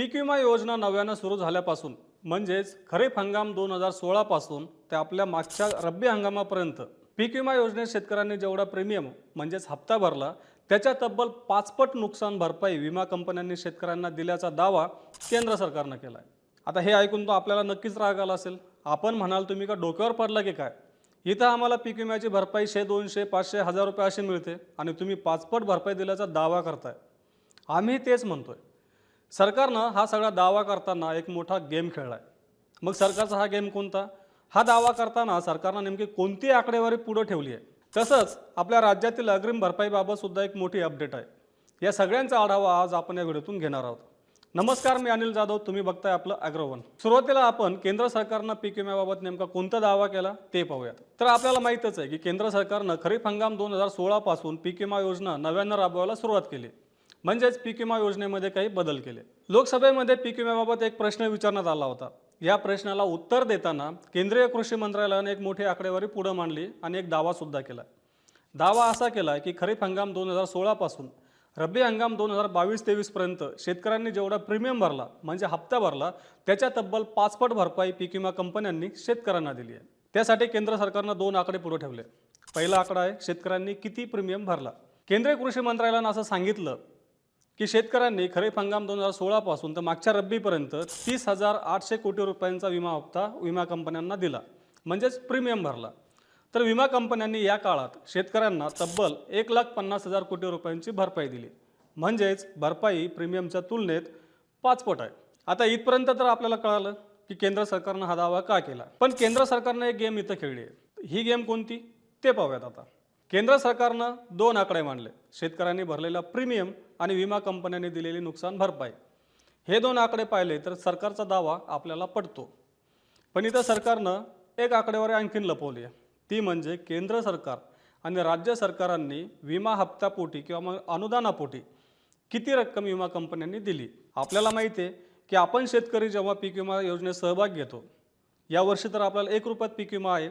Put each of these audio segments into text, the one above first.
पीक विमा योजना नव्यानं सुरू झाल्यापासून म्हणजेच खरीप हंगाम दोन हजार सोळापासून ते आपल्या मागच्या रब्बी हंगामापर्यंत पीक विमा योजनेत शेतकऱ्यांनी जेवढा प्रीमियम म्हणजेच हप्ता भरला त्याच्या तब्बल पाचपट नुकसान भरपाई विमा कंपन्यांनी शेतकऱ्यांना दिल्याचा दावा केंद्र सरकारनं केला आहे आता हे ऐकून तो आपल्याला नक्कीच राग आला असेल. आपण म्हणाल तुम्ही का डोक्यावर पडला की काय? इथं आम्हाला पीक विम्याची भरपाई शे दोनशे पाचशे हजार रुपये अशी मिळते आणि तुम्ही पाचपट भरपाई दिल्याचा दावा करताय. आम्ही तेच म्हणतोय. सरकारनं हा सगळा दावा करताना एक मोठा गेम खेळला आहे मग सरकारचा हा गेम कोणता? हा दावा करताना सरकारनं नेमकी कोणती आकडेवारी पुढं ठेवली आहे? तसंच आपल्या राज्यातील अग्रिम भरपाईबाबतसुद्धा एक मोठी अपडेट आहे. या सगळ्यांचा आढावा आज आपण या व्हिडिओतून घेणार आहोत. नमस्कार मी अनिल जाधव. तुम्ही बघताय आपलं अग्रवन. सुरुवातीला आपण केंद्र सरकारनं पीक विम्याबाबत नेमका कोणता दावा केला ते पाहूयात. तर आपल्याला माहीतच आहे की केंद्र सरकारनं खरीप हंगाम दोन हजार सोळापासून पीक विमा योजना नव्यानं राबवायला सुरुवात केली म्हणजेच पीक विमा योजनेमध्ये काही बदल केले. लोकसभेमध्ये पीक विम्याबाबत एक प्रश्न विचारण्यात आला होता. या प्रश्नाला उत्तर देताना केंद्रीय कृषी मंत्रालयाने एक मोठी आकडेवारी पुढे मांडली आणि एक दावासुद्धा केला. दावा असा केला की खरीप हंगाम दोन हजार सोळापासून रब्बी हंगाम दोन हजार बावीस तेवीसपर्यंत शेतकऱ्यांनी जेवढा प्रीमियम भरला म्हणजे हप्ता भरला त्याच्या तब्बल पाचपट भरपाई पीक विमा कंपन्यांनी शेतकऱ्यांना दिली आहे. त्यासाठी केंद्र सरकारनं दोन आकडे पुढे ठेवले. पहिला आकडा आहे शेतकऱ्यांनी किती प्रीमियम भरला. केंद्रीय कृषी मंत्रालयानं असं सांगितलं की शेतकऱ्यांनी खरीप हंगाम दोन हजार सोळापासून तर मागच्या रब्बीपर्यंत तीस हजार आठशे कोटी रुपयांचा विमा हप्ता विमा कंपन्यांना दिला. म्हणजेच प्रीमियम भरला. तर विमा कंपन्यांनी या काळात शेतकऱ्यांना तब्बल एक लाख पन्नास हजार कोटी रुपयांची भरपाई दिली. म्हणजेच भरपाई प्रीमियमच्या तुलनेत पाचपट आहे. आता इथपर्यंत तर आपल्याला कळालं की केंद्र सरकारनं हा दावा का केला? पण केंद्र सरकारनं एक गेम इथं खेळली आहे. ही गेम कोणती? ते पाहूयात आता. केंद्र सरकारनं दोन आकडे मांडले. शेतकऱ्यांनी भरलेला प्रीमियम आणि विमा कंपन्यांनी दिलेली नुकसान भरपाई. हे दोन आकडे पाहिले तर सरकारचा दावा आपल्याला पडतो पण इथं सरकारनं एक आकडेवारी आणखीन लपवली आहे. ती म्हणजे केंद्र सरकार आणि राज्य सरकारांनी विमा हप्त्यापोटी किंवा मग अनुदानापोटी किती रक्कम विमा कंपन्यांनी दिली? आपल्याला माहिती आहे की आपण शेतकरी जेव्हा पीक विमा योजनेत सहभाग घेतो यावर्षी तर आपल्याला एक रुपयात पीक विमा आहे.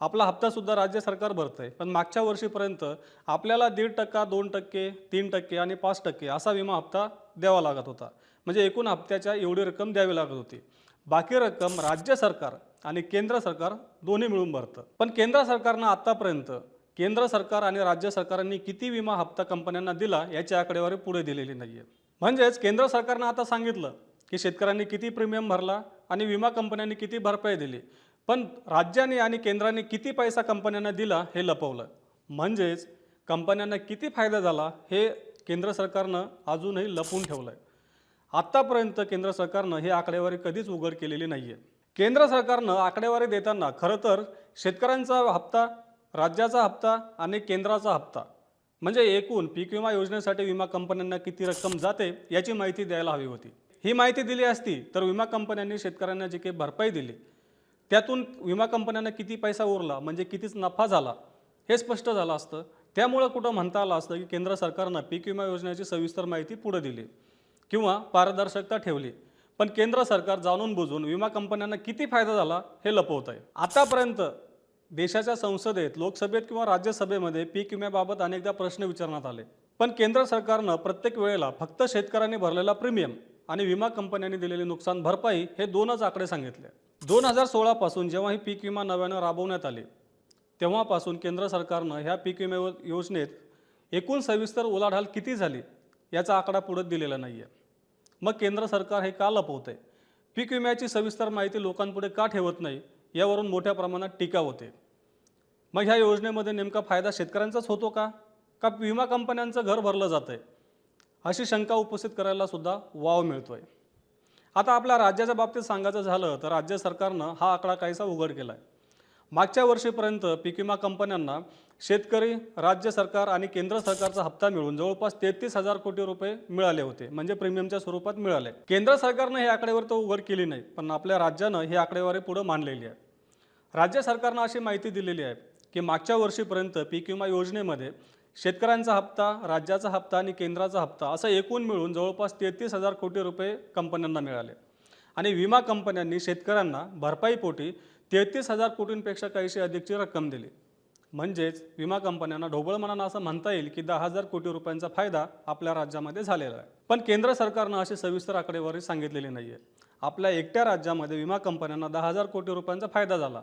आपला हप्तासुद्धा राज्य सरकार भरतं आहे पण मागच्या वर्षीपर्यंत आपल्याला दीड टक्का दोन टक्के तीन टक्के आणि पाच टक्के असा विमा हप्ता द्यावा लागत होता. म्हणजे एकूण हप्त्याच्या एवढी रक्कम द्यावी लागत होती. बाकी रक्कम राज्य सरकार आणि केंद्र सरकार दोन्ही मिळून भरतं. पण केंद्र सरकारनं आतापर्यंत केंद्र सरकार आणि राज्य सरकारांनी किती विमा हप्ता कंपन्यांना दिला याची आकडेवारी पुढे दिलेली नाही आहे म्हणजेच केंद्र सरकारनं आता सांगितलं की शेतकऱ्यांनी किती प्रीमियम भरला आणि विमा कंपन्यांनी किती भरपाई दिली. पण राज्याने आणि केंद्राने किती पैसा कंपन्यांना दिला हे लपवलं. म्हणजेच कंपन्यांना किती फायदा झाला हे केंद्र सरकारनं अजूनही लपवून ठेवलं आहे आत्तापर्यंत केंद्र सरकारनं ही आकडेवारी कधीच उघड केलेली नाही आहे केंद्र सरकारनं आकडेवारी देताना खरं तर शेतकऱ्यांचा हप्ता राज्याचा हप्ता आणि केंद्राचा हप्ता म्हणजे एकूण पीक विमा योजनेसाठी विमा कंपन्यांना किती रक्कम जाते याची माहिती द्यायला हवी होती. ही माहिती दिली असती तर विमा कंपन्यांनी शेतकऱ्यांना जी काही भरपाई दिली त्यातून विमा कंपन्यांना किती पैसा उरला म्हणजे कितीच नफा झाला हे स्पष्ट झालं असतं. त्यामुळं कुठं म्हणता आलं असतं की केंद्र सरकारनं पीक विमा योजनेची सविस्तर माहिती पुढे दिली किंवा पारदर्शकता ठेवली. पण केंद्र सरकार जाणून बुजून विमा कंपन्यांना किती फायदा झाला हे लपवत आहे आतापर्यंत देशाच्या संसदेत लोकसभेत किंवा राज्यसभेमध्ये पीक विम्याबाबत अनेकदा प्रश्न विचारण्यात आले. पण केंद्र सरकारनं प्रत्येक वेळेला फक्त शेतकऱ्यांनी भरलेला प्रीमियम आणि विमा कंपन्यांनी दिलेली नुकसान भरपाई हे दोनच आकडे सांगितले. दोन हजार सोळापासून जेव्हा ही पीक विमा नव्यानं राबवण्यात आली तेव्हापासून केंद्र सरकारनं ह्या पीक विमा योजनेत एकूण सविस्तर उलाढाल किती झाली याचा आकडा पुढे दिलेला नाही आहे मग केंद्र सरकार हे का लपवत आहे पीक विम्याची सविस्तर माहिती लोकांपुढे का ठेवत नाही यावरून मोठ्या प्रमाणात टीका होते. मग ह्या योजनेमध्ये नेमका फायदा शेतकऱ्यांचाच होतो का? का विमा कंपन्यांचं घर भरलं जातं आहे अशी शंका उपस्थित करायला सुद्धा वाव आहे आता आपल्या राज्याच्या बाबतीत सांगायचं झालं तर राज्य सरकारनं हा आकडा काहीसा उघड केला आहे मागच्या वर्षीपर्यंत पीक विमा कंपन्यांना शेतकरी राज्य सरकार आणि केंद्र सरकारचा हप्ता मिळून जवळपास तेहतीस हजार कोटी रुपये मिळाले होते म्हणजे प्रीमियमच्या स्वरूपात मिळाले. केंद्र सरकारनं हे आकडेवारी तर उघड केली नाही पण आपल्या राज्यानं ही आकडेवारी पुढं मांडलेली आहे. राज्य सरकारनं अशी माहिती दिलेली आहे की मागच्या वर्षीपर्यंत पीक विमा योजनेमध्ये शेतकऱ्यांचा हप्ता राज्याचा हप्ता आणि केंद्राचा हप्ता असं एकूण मिळून जवळपास तेहतीस हजार कोटी रुपये कंपन्यांना मिळाले. आणि विमा कंपन्यांनी शेतकऱ्यांना भरपाईपोटी तेहतीस हजार कोटींपेक्षा काहीशी अधिकची रक्कम दिली. म्हणजेच विमा कंपन्यांना ढोबळ मनानं असं म्हणता येईल की दहा हजार कोटी रुपयांचा फायदा आपल्या राज्यामध्ये झालेला आहे. पण केंद्र सरकारनं अशी सविस्तर आकडेवारी सांगितलेली नाही आहे आपल्या एकट्या राज्यामध्ये विमा कंपन्यांना दहा हजार कोटी रुपयांचा फायदा झाला.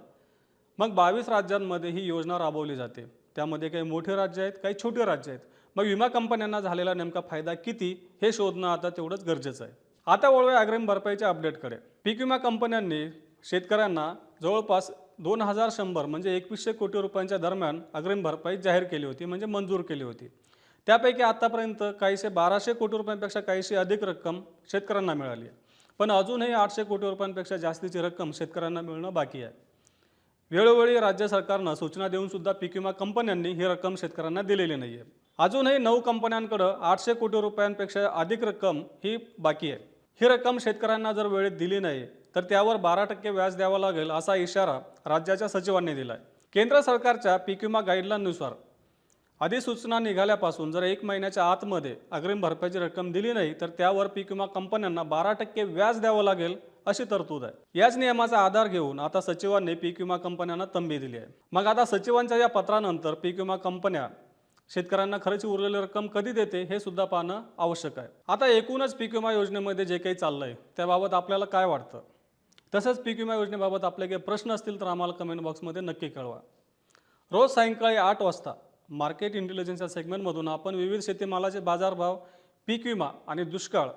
मग बावीस राज्यांमध्ये ही योजना राबवली जाते. त्यामध्ये काही मोठे राज्य आहेत काही छोटे राज्य आहेत. मग विमा कंपन्यांना झालेला नेमका फायदा किती हे शोधणं आता तेवढंच गरजेचं आहे. आता वळूया अग्रिम भरपाईच्या अपडेटकडे. पीक विमा कंपन्यांनी शेतकऱ्यांना जवळपास दोन हजार शंभर म्हणजे एकवीसशे कोटी रुपयांच्या दरम्यान अग्रिम भरपाई जाहीर केली होती म्हणजे मंजूर केली होती. त्यापैकी आतापर्यंत काहीशे बाराशे कोटी रुपयांपेक्षा काहीशी अधिक रक्कम शेतकऱ्यांना मिळाली आहे. पण अजूनही आठशे कोटी रुपयांपेक्षा जास्तीची रक्कम शेतकऱ्यांना मिळणं बाकी आहे. वेळोवेळी राज्य सरकारनं सूचना देऊन सुद्धा पीक विमा कंपन्यांनी ही रक्कम शेतकऱ्यांना दिलेली नाही आहे अजूनही नऊ कंपन्यांकडं आठशे कोटी रुपयांपेक्षा अधिक रक्कम ही बाकी आहे. ही रक्कम शेतकऱ्यांना जर वेळेत दिली नाही तर त्यावर बारा टक्के व्याज द्यावं लागेल असा इशारा राज्याच्या सचिवांनी दिला आहे केंद्र सरकारच्या पीक विमा गाईडलाईननुसार अधिसूचना निघाल्यापासून जर एक महिन्याच्या आतमध्ये अग्रिम भरपाईची रक्कम दिली नाही तर त्यावर पीक विमा कंपन्यांना बारा टक्के व्याज द्यावं लागेल अशी तरतूद आहे. याच नियमाचा आधार घेऊन आता सचिवांनी पीक विमा कंपन्यांना तंबी दिली आहे. मग आता सचिवांच्या या पत्रानंतर पीक विमा कंपन्या शेतकऱ्यांना खर्च उरलेली रक्कम कधी देते हे सुद्धा पाहणं आवश्यक आहे. आता एकूणच पीक विमा योजनेमध्ये जे काही चाललंय त्याबाबत आपल्याला काय वाटतं? तसंच पीक विमा योजनेबाबत आपले काही प्रश्न असतील तर आम्हाला कमेंट बॉक्समध्ये नक्की कळवा. रोज सायंकाळी आठ वाजता मार्केट इंटेलिजन्स या सेगमेंटमधून आपण विविध शेतीमालाचे बाजारभाव पीक विमा आणि दुष्काळ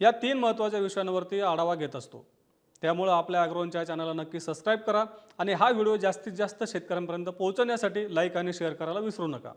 या तीन महत्त्वाच्या विषयांवरती आढावा घेत असतो. त्यामुळं आपल्या अॅग्रोनच्या चॅनलला नक्की सबस्क्राईब करा आणि हा व्हिडिओ जास्तीत जास्त शेतकऱ्यांपर्यंत पोहोचवण्यासाठी लाईक आणि शेअर करायला विसरू नका.